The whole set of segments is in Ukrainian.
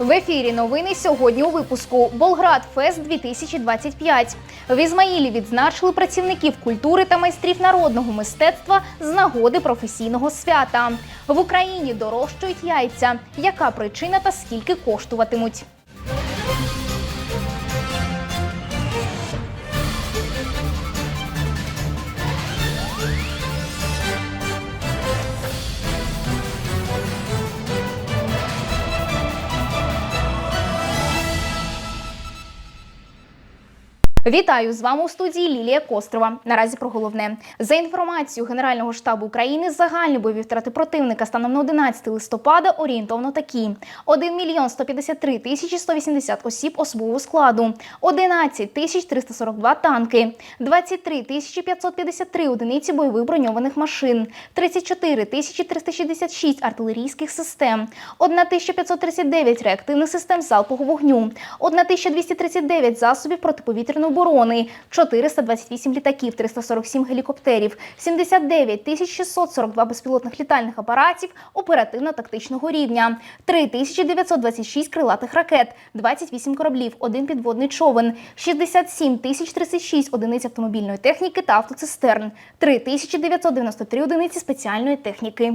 В ефірі новини сьогодні у випуску Болград Фест 2025. В Ізмаїлі відзначили працівників культури та майстрів народного мистецтва з нагоди професійного свята. В Україні дорожчують яйця. Яка причина та скільки коштуватимуть? Вітаю з вами у студії Лілія Кострова. Наразі про головне. За інформацією Генерального штабу України. Загальні бойові втрати противника станом на 11 листопада орієнтовно такі: 1 мільйон 153 тисячі 180 осіб особового складу, 11 тисяч 342 танки, 23 тисячі 553 одиниці бойових броньованих машин, 34 тисячі 366 артилерійських систем, 1539 реактивних систем залпового вогню, 1239 засобів протиповітряної оборони, 428 літаків, 347 гелікоптерів, 79 тисяч 642 безпілотних літальних апаратів оперативно-тактичного рівня, 3926 крилатих ракет, 28 кораблів, один підводний човен, 67 тисяч 36 одиниць автомобільної техніки та автоцистерн, 3993 одиниці спеціальної техніки.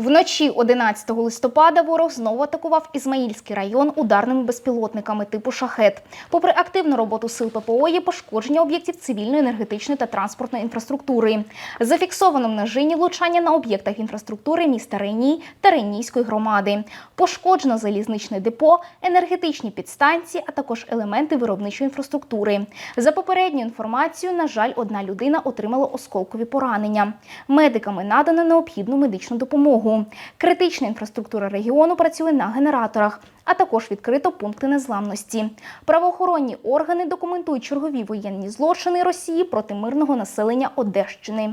Вночі 11 листопада ворог знову атакував Ізмаїльський район ударними безпілотниками типу шахет. Попри активну роботу сил ППО, є пошкодження об'єктів цивільної, енергетичної та транспортної інфраструктури. Зафіксовано в нажині влучання на об'єктах інфраструктури міста Рейній та Рейнійської громади. Пошкоджено залізничне депо, енергетичні підстанції, а також елементи виробничої інфраструктури. За попередньою інформацією, на жаль, одна людина отримала осколкові поранення. Медиками надано необхідну медичну допомогу. Критична інфраструктура регіону працює на генераторах, а також відкрито пункти незламності. Правоохоронні органи документують чергові воєнні злочини Росії проти мирного населення Одещини.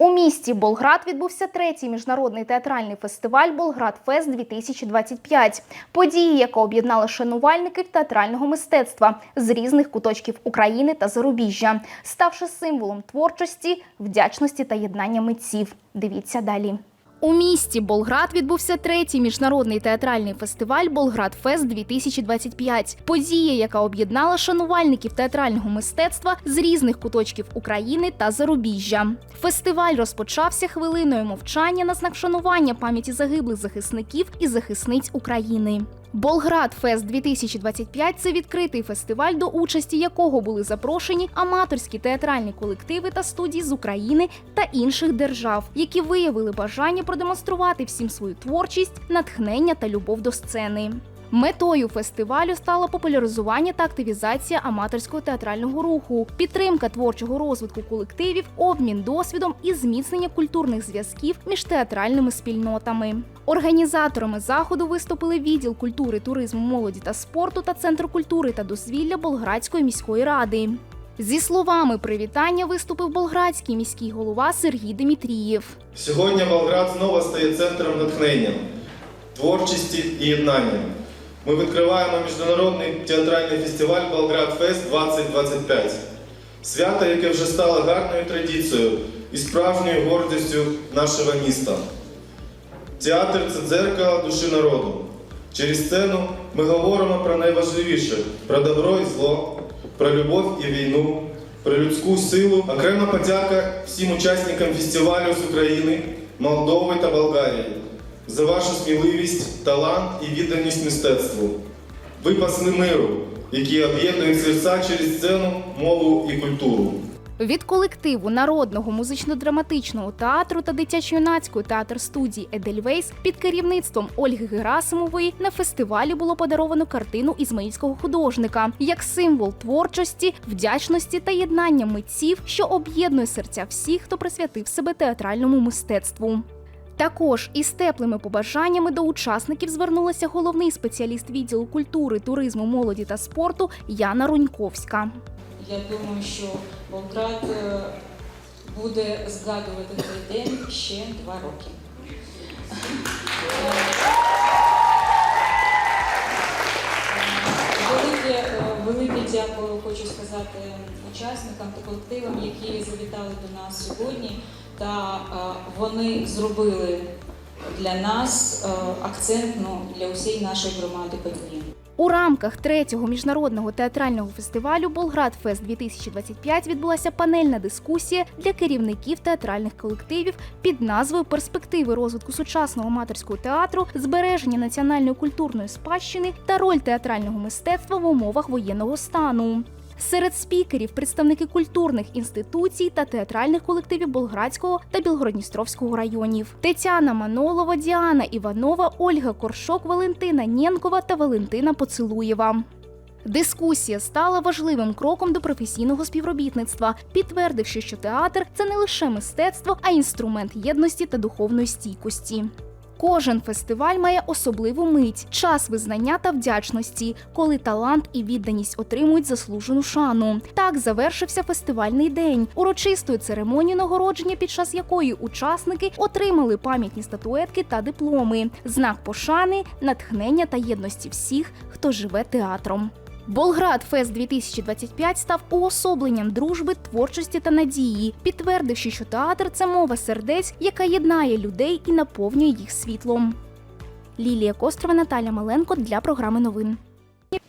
У місті Болград відбувся третій міжнародний театральний фестиваль Болград Фест 2025 Події, яка об'єднала шанувальників театрального мистецтва з різних куточків України та зарубіжжя, ставши символом творчості, вдячності та єднання митців. Дивіться далі. У місті Болград відбувся третій міжнародний театральний фестиваль Болград Фест 2025 Подія, яка об'єднала шанувальників театрального мистецтва з різних куточків України та зарубіжжя. Фестиваль розпочався хвилиною мовчання на знак шанування пам'яті загиблих захисників і захисниць України. Болград Фест 2025 – це відкритий фестиваль, до участі якого були запрошені аматорські театральні колективи та студії з України та інших держав, які виявили бажання продемонструвати всім свою творчість, натхнення та любов до сцени. Метою фестивалю стало популяризування та активізація аматорського театрального руху, підтримка творчого розвитку колективів, обмін досвідом і зміцнення культурних зв'язків між театральними спільнотами. Організаторами заходу виступили відділ культури, туризму, молоді та спорту та центр культури та дозвілля Болградської міської ради. Зі словами привітання виступив болградський міський голова Сергій Дмитрієв. Сьогодні Болград знову стає центром натхнення, творчості і єднання. Ми відкриваємо міжнародний театральний фестиваль Болград Фест 2025. Свято, яке вже стало гарною традицією і справжньою гордістю нашого міста. Театр це дзеркало душі народу. Через сцену ми говоримо про найважливіше про добро і зло, про любов і війну, про людську силу. Окрема подяка всім учасникам фестивалю з України, Молдови та Болгарії за вашу сміливість, талант і відданість мистецтву. Ви пасли миру, які об'єднують серця через сцену, мову і культуру. Від колективу народного музично-драматичного театру та дитячо-юнацької театр студії Едельвейс під керівництвом Ольги Герасимової на фестивалі було подаровано картину ізмаїльського художника як символ творчості, вдячності та єднання митців, що об'єднує серця всіх, хто присвятив себе театральному мистецтву. Також із теплими побажаннями до учасників звернулася головний спеціаліст відділу культури, туризму, молоді та спорту Яна Руньковська. Я думаю, що Болград е, буде згадувати цей день ще два роки. Велике, е, велике дякую хочу сказати учасникам та колективам, які завітали до нас сьогодні. Та е, вони зробили для нас е, акцент ну, для усієї нашої громади події. У рамках третього міжнародного театрального фестивалю Болград Фест 2025 відбулася панельна дискусія для керівників театральних колективів під назвою Перспективи розвитку сучасного аматорського театру, збереження національної культурної спадщини та роль театрального мистецтва в умовах воєнного стану. Серед спікерів представники культурних інституцій та театральних колективів Болградського та Білгородністровського районів. Тетяна Манолова, Діана Іванова, Ольга Коршок, Валентина Нєнкова та Валентина Поцилуєва. Дискусія стала важливим кроком до професійного співробітництва, підтвердивши, що театр це не лише мистецтво, а інструмент єдності та духовної стійкості. Кожен фестиваль має особливу мить, час визнання та вдячності, коли талант і відданість отримують заслужену шану. Так завершився фестивальний день, урочистою церемонією нагородження, під час якої учасники отримали пам'ятні статуетки та дипломи, знак пошани, натхнення та єдності всіх, хто живе театром. Болград Фест 2025 став уособленням дружби, творчості та надії, підтвердивши, що театр це мова сердець, яка єднає людей і наповнює їх світлом. Лілія Кострова, Наталя Маленко для програми новин.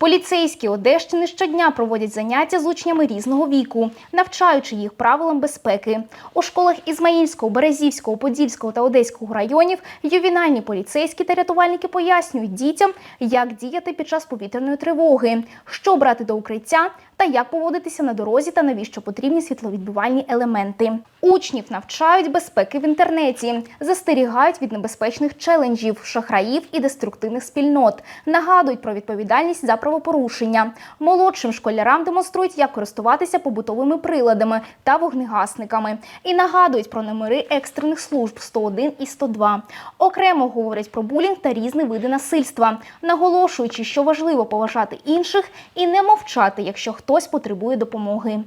Поліцейські Одещини щодня проводять заняття з учнями різного віку, навчаючи їх правилам безпеки. У школах Ізмаїльського, Березівського, Подільського та Одеського районів ювінальні поліцейські та рятувальники пояснюють дітям, як діяти під час повітряної тривоги, що брати до укриття та як поводитися на дорозі та навіщо потрібні світловідбивальні елементи. Учнів навчають безпеки в інтернеті, застерігають від небезпечних челенджів, шахраїв і деструктивних спільнот, нагадують про відповідальність за правопорушення. Молодшим школярам демонструють, як користуватися побутовими приладами та вогнегасниками, і нагадують про номери екстрених служб 101 і 102. Окремо говорять про булінг та різні види насильства, наголошуючи, що важливо поважати інших і не мовчати, якщо хтось потребує допомоги.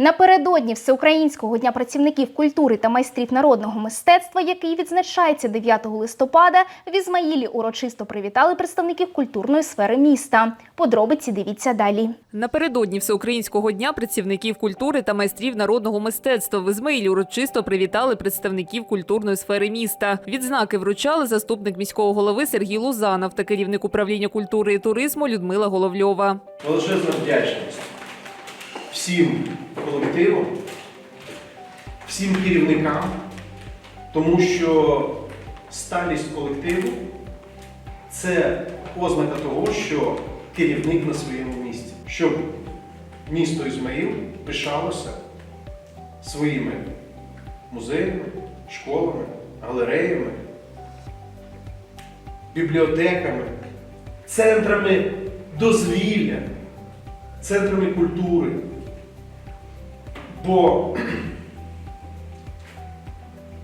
Напередодні Всеукраїнського дня працівників культури та майстрів народного мистецтва, який відзначається 9 листопада, в Ізмаїлі урочисто привітали представників культурної сфери міста. Подробиці дивіться далі. Напередодні Всеукраїнського дня працівників культури та майстрів народного мистецтва в Ізмаїлі урочисто привітали представників культурної сфери міста. Відзнаки вручали заступник міського голови Сергій Лузанов та керівник управління культури і туризму Людмила Головльова. величезна вдячність всім колективам, всім керівникам, тому що сталість колективу це ознака того, що керівник на своєму місці, щоб місто Ізмаїл пишалося своїми музеями, школами, галереями, бібліотеками, центрами дозвілля центрами культури. Бо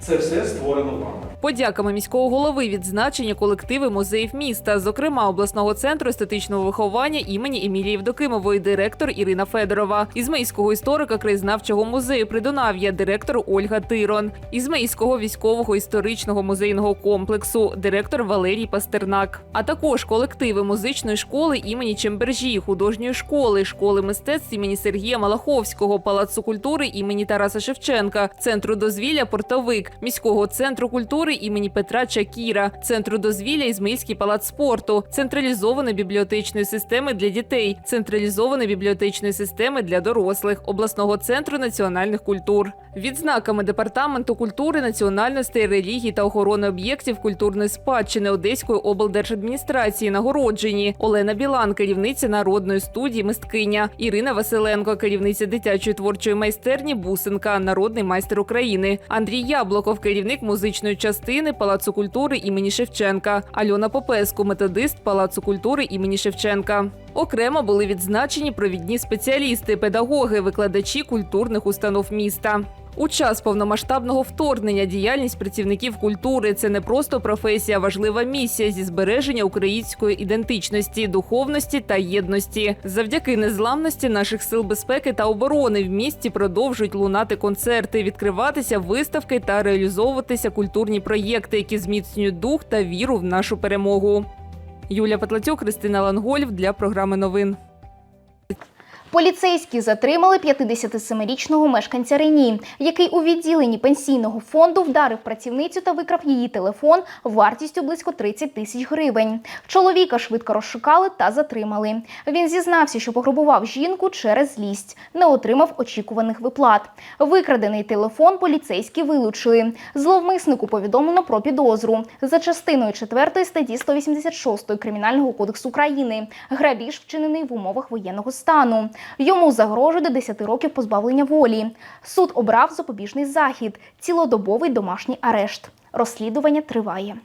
це все створено вами. Подяками міського голови відзначення колективи музеїв міста, зокрема обласного центру естетичного виховання імені Емілії Євдокимової, директор Ірина Федорова, Ізмаїльського історика краєзнавчого музею Придунав'я, директор Ольга Тирон, Ізмаїльського військового історичного музейного комплексу, директор Валерій Пастернак, а також колективи музичної школи імені Чембержі, художньої школи, школи мистецтв імені Сергія Малаховського, палацу культури імені Тараса Шевченка, центру дозвілля Портовик, міського центру культури імені Петра Чакіра, центру дозвілля Ізмаїльський палац спорту, централізованої бібліотечної системи для дітей, централізованої бібліотечної системи для дорослих, обласного центру національних культур. Відзнаками департаменту культури, національностей, релігій та охорони об'єктів культурної спадщини Одеської облдержадміністрації нагороджені. Олена Білан, керівниця народної студії мисткиня, Ірина Василенко, керівниця дитячої творчої майстерні Бусинка, народний майстер України, Андрій Яблоков, керівник музичної частини Палацу культури імені Шевченка, Альона Попеску, методист Палацу культури імені Шевченка. Окремо були відзначені провідні спеціалісти, педагоги, викладачі культурних установ міста. У час повномасштабного вторгнення діяльність працівників культури це не просто професія, а важлива місія зі збереження української ідентичності, духовності та єдності. Завдяки незламності наших сил безпеки та оборони в місті продовжують лунати концерти, відкриватися виставки та реалізовуватися культурні проєкти, які зміцнюють дух та віру в нашу перемогу. Юлія Петлацюк, Христина Лангольф для програми новин. Поліцейські затримали 57-річного мешканця Рені, який у відділенні пенсійного фонду вдарив працівницю та викрав її телефон вартістю близько 30 тисяч гривень. Чоловіка швидко розшукали та затримали. Він зізнався, що пограбував жінку через злість, не отримав очікуваних виплат. Викрадений телефон поліцейські вилучили. Зловмиснику повідомлено про підозру за частиною 4 статті 186 Кримінального кодексу України. Грабіж вчинений в умовах воєнного стану. Йому загрожує до 10 років позбавлення волі. Суд обрав запобіжний захід, цілодобовий домашній арешт. Розслідування триває.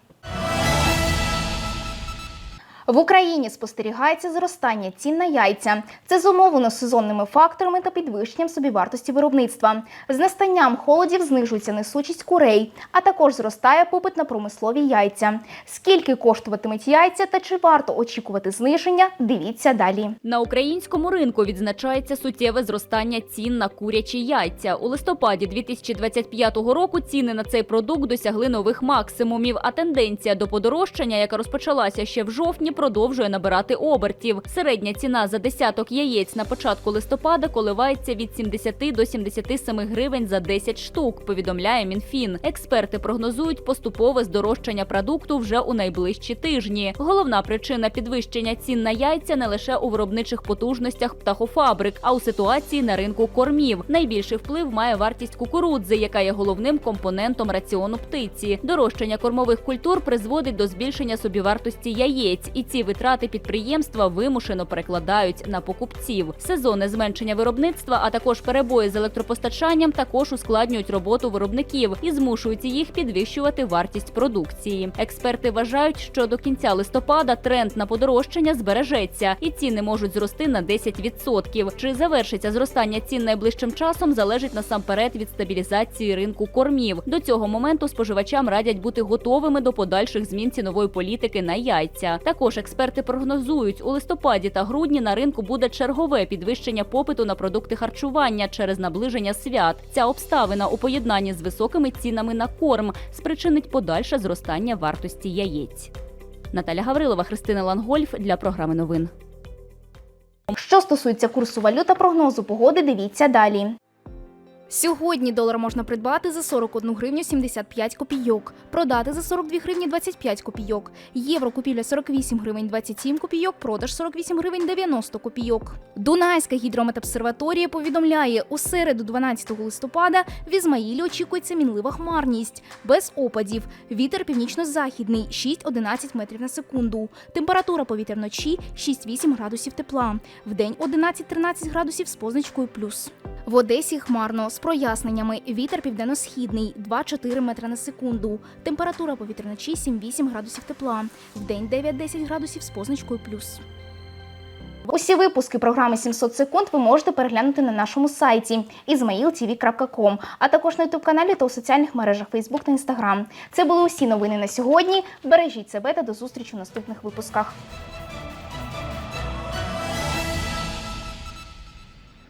В Україні спостерігається зростання цін на яйця. Це зумовлено сезонними факторами та підвищенням собівартості виробництва. З настанням холодів знижується несучість курей, а також зростає попит на промислові яйця. Скільки коштуватимуть яйця та чи варто очікувати зниження? Дивіться далі. На українському ринку відзначається суттєве зростання цін на курячі яйця. У листопаді 2025 року ціни на цей продукт досягли нових максимумів. А тенденція до подорожчання, яка розпочалася ще в жовтні, продовжує набирати обертів. Середня ціна за десяток яєць на початку листопада коливається від 70 до 77 гривень за 10 штук. Повідомляє Мінфін. Експерти прогнозують поступове здорожчання продукту вже у найближчі тижні. Головна причина підвищення цін на яйця не лише у виробничих потужностях птахофабрик, а у ситуації на ринку кормів. Найбільший вплив має вартість кукурудзи, яка є головним компонентом раціону птиці. Дорожчання кормових культур призводить до збільшення собівартості яєць, і ці витрати підприємства вимушено перекладають на покупців. Сезонне зменшення виробництва, а також перебої з електропостачанням, також ускладнюють роботу виробників і змушують їх підвищувати вартість продукції. Експерти вважають, що до кінця листопада тренд на подорожчання збережеться, і ціни можуть зрости на 10%. Чи завершиться зростання цін найближчим часом, залежить насамперед від стабілізації ринку кормів. До цього моменту споживачам радять бути готовими до подальших змін цінової політики на яйця. Також експерти прогнозують, у листопаді та грудні на ринку буде чергове підвищення попиту на продукти харчування через наближення свят. Ця обставина у поєднанні з високими цінами на корм спричинить подальше зростання вартості яєць. Наталя Гаврилова, Христина Лангольф для програми новин. Що стосується курсу валют та прогнозу погоди, дивіться далі. Сьогодні долар можна придбати за 41 гривню 75 копійок, продати за 42 гривні 25 копійок. Євро купівля 48 гривень 27 копійок, продаж 48 гривень 90 копійок. Дунайська гідрометобсерваторія повідомляє, у середу 12 листопада в Ізмаїлі очікується мінлива хмарність, без опадів. Вітер північно-західний 6-11 метрів на секунду. Температура повітря вночі 6-8 градусів тепла. Вдень 11-13 градусів з позначкою плюс. В Одесі хмарно проясненнями. Вітер південно-східний 2-4 метри на секунду. Температура повітря вночі 7-8 градусів тепла. Вдень 9-10 градусів з позначкою плюс. Усі випуски програми 700 секунд ви можете переглянути на нашому сайті izmailtv.com, а також на youtube каналі та у соціальних мережах Facebook та Instagram. Це були усі новини на сьогодні. Бережіть себе та до зустрічі у наступних випусках.